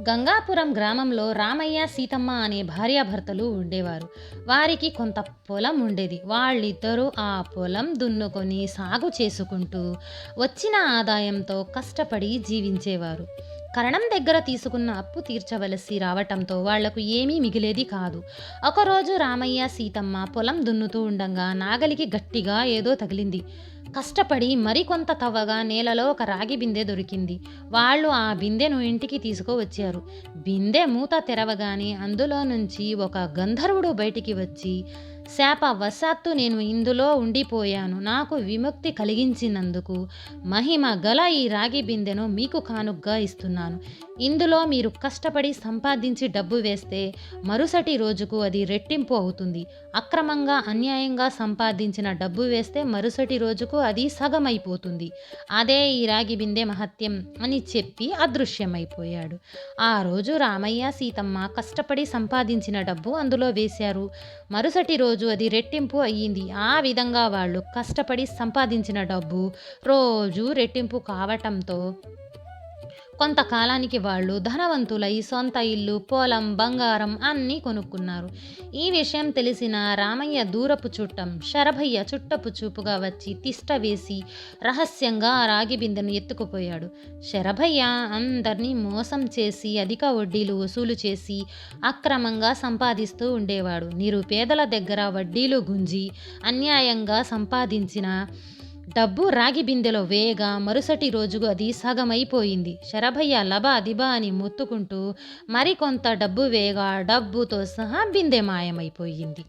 గంగాపురం గ్రామంలో రామయ్య సీతమ్మ అనే భార్యాభర్తలు ఉండేవారు. వారికి కొంత పొలం ఉండేది. వాళ్ళిద్దరూ ఆ పొలం దున్నుకొని సాగు చేసుకుంటూ వచ్చిన ఆదాయంతో కష్టపడి జీవించేవారు. కరణం దగ్గర తీసుకున్న అప్పు తీర్చవలసి రావటంతో వాళ్ళకు ఏమీ మిగిలేది కాదు. ఒకరోజు రామయ్య సీతమ్మ పొలం దున్నుతూ ఉండగా నాగలికి గట్టిగా ఏదో తగిలింది. కష్టపడి మరికొంత తవ్వగా నేలలో ఒక రాగి బిందె దొరికింది. వాళ్ళు ఆ బిందెను ఇంటికి తీసుకువచ్చారు. బిందె మూత తెరవగానే అందులో నుంచి ఒక గంధర్వుడు బయటికి వచ్చి శాపవశాత్తు నేను ఇందులో ఉండిపోయాను. నాకు విముక్తి కలిగించినందుకు మహిమ గల ఈ రాగి బిందెను మీకు కానుగ్గా ఇస్తున్నాను. ఇందులో మీరు కష్టపడి సంపాదించి డబ్బు వేస్తే మరుసటి రోజుకు అది రెట్టింపు అవుతుంది. అక్రమంగా అన్యాయంగా సంపాదించిన డబ్బు వేస్తే మరుసటి రోజుకు అది సగమైపోతుంది. అదే ఈ రాగి బిందె మహత్యం అని చెప్పి అదృశ్యమైపోయాడు. ఆ రోజు రామయ్య సీతమ్మ కష్టపడి సంపాదించిన డబ్బు అందులో వేశారు. మరుసటి రోజు రోజు అది రెట్టింపు అయ్యింది. ఆ విధంగా వాళ్ళు కష్టపడి సంపాదించిన డబ్బు రోజు రెట్టింపు కావటంతో కొంతకాలానికి వాళ్ళు ధనవంతులై సొంత ఇల్లు పొలం బంగారం అన్నీ కొనుక్కున్నారు. ఈ విషయం తెలిసిన రామయ్య దూరపు చుట్టం శరభయ్య చుట్టపు చూపుగా వచ్చి తిష్ట వేసి రహస్యంగా ఆ రాగి బిందెను ఎత్తుకుపోయాడు. శరభయ్య అందరినీ మోసం చేసి అధిక వడ్డీలు వసూలు చేసి అక్రమంగా సంపాదిస్తూ ఉండేవాడు. నిరుపేదల దగ్గర వడ్డీలు గుంజి అన్యాయంగా సంపాదించిన డబ్బు రాగి బిందెలో వేయగా మరుసటి రోజుకు అది సగమైపోయింది. శరభయ్య లభ అదిబా అని మొత్తుకుంటూ మరికొంత డబ్బు వేయగా డబ్బుతో సహా బిందె మాయమైపోయింది.